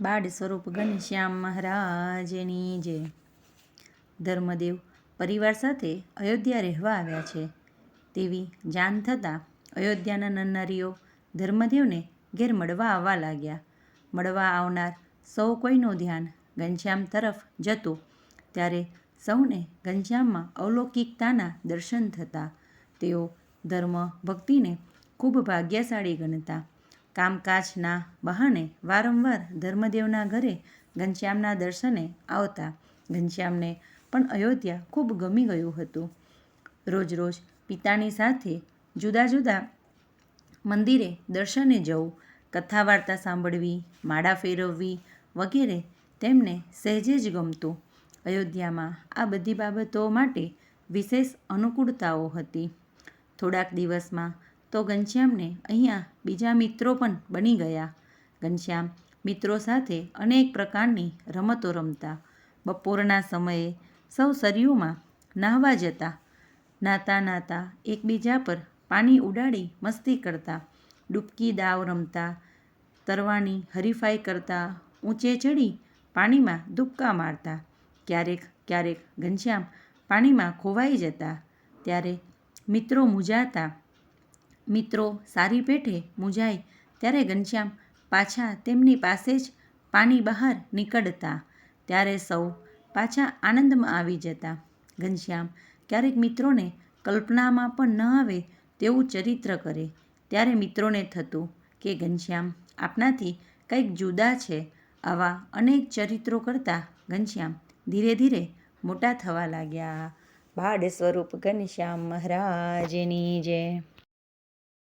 બાળ સ્વરૂપ ઘનશ્યામ મહારાજની જય. ધર્મદેવ પરિવાર સાથે અયોધ્યા રહેવા આવ્યા છે. તેવી જાણ થતાં અયોધ્યાના નન્નારીઓ ધર્મદેવને ઘેર મળવા આવવા લાગ્યા. મળવા આવનાર સૌ કોઈનું ધ્યાન ઘનશ્યામ તરફ જતું. ત્યારે સૌને ઘનશ્યામમાં અલૌકિકતાના દર્શન થતા. તેઓ ધર્મ ભક્તિને ખૂબ ભાગ્યશાળી ગણતા. કામકાજના બહાને વારંવાર ધર્મદેવના ઘરે ઘનશ્યામના દર્શને આવતા ઘનશ્યામને પણ અયોધ્યા ખૂબ ગમી ગયું હતું. રોજ રોજ પિતાની સાથે જુદા જુદા મંદિરે દર્શને જવું કથા વાર્તા સાંભળવી, માળા ફેરવવી વગેરે તેમને સહેજે જ ગમતું. અયોધ્યામાં આ બધી બાબતો માટે વિશેષ અનુકૂળતાઓ હતી. થોડાક દિવસમાં તો ઘનશ્યામને અહીંયા બીજા મિત્રો પણ બની ગયા. ઘનશ્યામ મિત્રો સાથે અનેક પ્રકારની રમતો રમતા. બપોરના સમયે સૌ સરિયુમાં નાહવા જતા. નાતા નાતા એકબીજા પર પાણી ઉડાડી મસ્તી કરતા. ડૂબકી દાવ રમતા, તરવાની હરીફાઈ કરતા, ઊંચે ચડી પાણીમાં દુબકા મારતા. ક્યારેક ક્યારેક ઘનશ્યામ પાણીમાં ખોવાઈ જતા. ત્યારે મિત્રો મૂંઝાતા મિત્રો, સારી પેઠે મૂંઝાય ત્યારે ઘનશ્યામ પાછા તેમની પાસે જ પાણી બહાર નીકળતા. ત્યારે સૌ પાછા આનંદમાં આવી જતા. ઘનશ્યામ ક્યારેક મિત્રોને કલ્પનામાં પણ ન આવે તેવું ચરિત્ર કરે. ત્યારે મિત્રોને થતું કે ઘનશ્યામ આપણાથી કંઈક જુદા છે આવા અનેક ચરિત્રો કરતા ઘનશ્યામ ધીરે ધીરે મોટા થવા લાગ્યા. બાળ સ્વરૂપ ઘનશ્યામ મહારાજની જય.